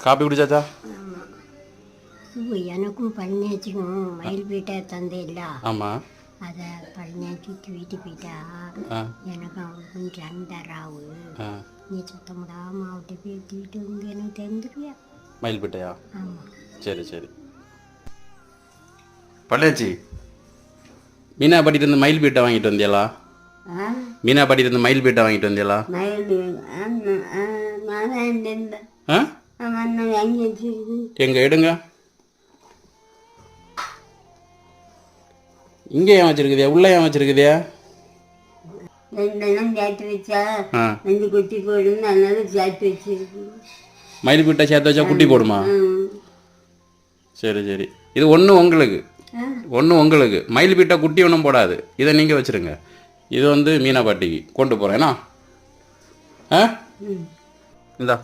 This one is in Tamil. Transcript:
காப்பி குடிச்சாச்சா? ஓ, எனக்கும் பழனியாச்சுக்கும் மயில் வீட்டை தந்தையில்ல. ஆமாம் அதை பழனியாச்சி வீட்டுக்கு போயிட்டா. ஆ. எனக்கும் அவளுக்கும் சண்டை ராவு நீ சுத்தம் விடாம அவட்ட பேசிட்டு இங்கே எனக்கு தெரிஞ்சிருவியா மயில்பேட்டையா ஆமாம் சரி சரி. பள்ளியாச்சி மீனாப்பட்டிட்டு இருந்து மயில் பீட்டை வாங்கிட்டு வந்தியலா மீனாப்பட்டிட்டு இருந்து மயில் பீட்டை வாங்கிட்டு வந்தியலா ஆ? வாங்கி வச்சிருக்கு. எங்க எடுங்க. இங்கே ஏன் வச்சிருக்குதியா உள்ள ஏன் வச்சிருக்குதியா ரெண்டெல்லாம் சேர்த்து வச்சா ஆ. ரெண்டு குட்டி போடும் அதனால சேர்த்து வச்சிருக்கு. மயில் பீட்டை சேர்த்து வச்சா குட்டி போடுமா? சரி சரி. இது ஒன்று உங்களுக்கு. ஒன்று உங்களுக்கு. மயில் பீட்டை குட்டி ஒன்றும் போடாது. இதை நீங்கள் வச்சுருங்க. இது வந்து மீனாப்பாட்டிக்கு கொண்டு போகிறேன்னா ஆ? இந்தா.